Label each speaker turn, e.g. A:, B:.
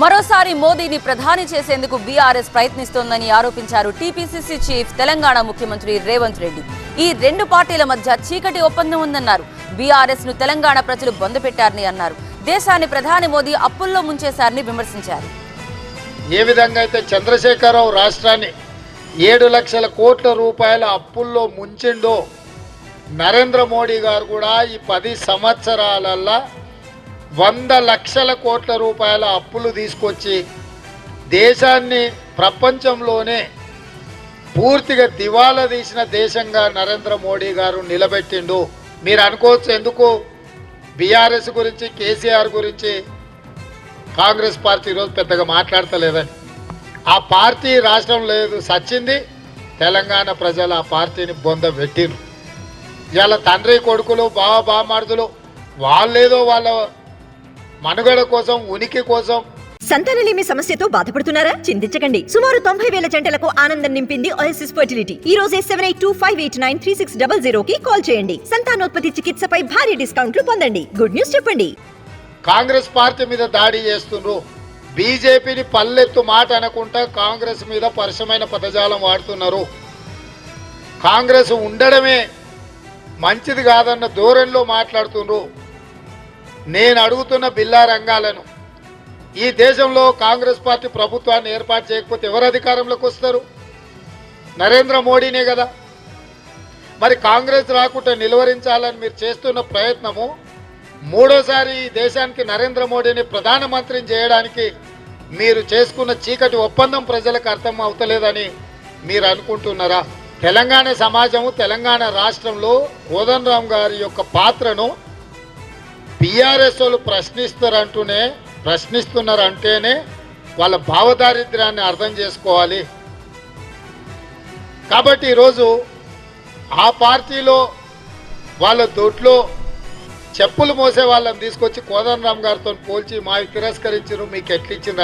A: మరోసారి మోదీని ప్రధాని చేసేందుకు బీఆర్ఎస్ ప్రయత్నిస్తోందని ఆరోపించారు టీపీసీసీ చీఫ్ తెలంగాణ ముఖ్యమంత్రి రేవంత్ రెడ్డి. ఈ రెండు పార్టీల మధ్య చీకటి ఒప్పందం ఉందన్నారు. బీఆర్ఎస్ను తెలంగాణ ప్రజలు బొందపెట్టారని అన్నారు. దేశాన్ని ప్రధాని మోదీ అప్పుల్లో ముంచేశారని విమర్శించారు.
B: ఏ విధంగా అయితే చంద్రశేఖరరావు రాష్ట్రాన్ని ఏడు లక్షల కోట్ల రూపాయల అప్పుల్లో ముంచిండో నరేంద్ర మోడీ గారు కూడా ఈ పది సంవత్సరాలల్లా వంద లక్షల కోట్ల రూపాయల అప్పులు తీసుకొచ్చి దేశాన్ని ప్రపంచంలోనే పూర్తిగా దివాలా తీసిన దేశంగా నరేంద్ర మోడీ గారు నిలబెట్టిండు. మీరు అనుకోవచ్చు ఎందుకు? బీఆర్ఎస్ గురించి కేసీఆర్ గురించి కాంగ్రెస్ పార్టీ ఈరోజు పెద్దగా మాట్లాడతలేదని ఆ పార్టీ రాష్ట్రం లేదు సచ్చింది. తెలంగాణ ప్రజలు ఆ పార్టీని బొంద పెట్టిరు ఇవాళ తండ్రి కొడుకులు బావ బామార్దులు వాళ్ళేదో వాళ్ళ మనుగడ కోసం ఉనికి కోసం.
C: సంతానలేమి సమస్యతో బాధపడుతున్నారా? చింతించకండి. సుమారు తొంభై వేల జంటలకు ఆనందం నింపింది ఓఎస్ఎస్ ఫర్టిలిటీ ఈ రోజే seven eight two five eight nine three six double zero కి కాల్ చేయండి. సంతానోత్పత్తి చికిత్సపై భారీ డిస్కౌంట్లు పొందండి. గుడ్ న్యూస్ చెప్పండి.
B: కాంగ్రెస్ పార్టీ మీద దాడి చేస్తుండ్రు. బీజేపీని పల్లెత్తు మాట అనకుండా కాంగ్రెస్ మీద పరుషమైన పదజాలం వాడుతున్నారు. కాంగ్రెస్ ఉండడమే మంచిది కాదన్న ధోరణిలో మాట్లాడుతుండ్రు. నేను అడుగుతున్న బిల్లా రంగాలను ఈ దేశంలో కాంగ్రెస్ పార్టీ ప్రభుత్వాన్ని ఏర్పాటు చేయకపోతే ఎవరు అధికారంలోకి వస్తారు? నరేంద్ర మోడీనే కదా. మరి కాంగ్రెస్ రాకుండా నిలువరించాలని మీరు చేస్తున్న ప్రయత్నము మూడోసారి ఈ దేశానికి నరేంద్ర మోడీని ప్రధానమంత్రిని చేయడానికి మీరు చేసుకున్న చీకటి ఒప్పందం ప్రజలకు అర్థం అవుతలేదని మీరు అనుకుంటున్నారా? తెలంగాణ సమాజము తెలంగాణ రాష్ట్రంలో కోదండరామ్ గారి యొక్క పాత్రను బీఆర్ఎస్ వాళ్ళు ప్రశ్నిస్తారంటూనే ప్రశ్నిస్తున్నారంటేనే వాళ్ళ భావదారిద్ర్యాన్ని అర్థం చేసుకోవాలి. కాబట్టి ఈరోజు ఆ పార్టీలో వాళ్ళ దొడ్లో చెప్పులు మోసే వాళ్ళని తీసుకొచ్చి కోదండరామ్ గారితో పోల్చి మావి తిరస్కరించారు మీకు ఎట్లిచ్చిండ్రు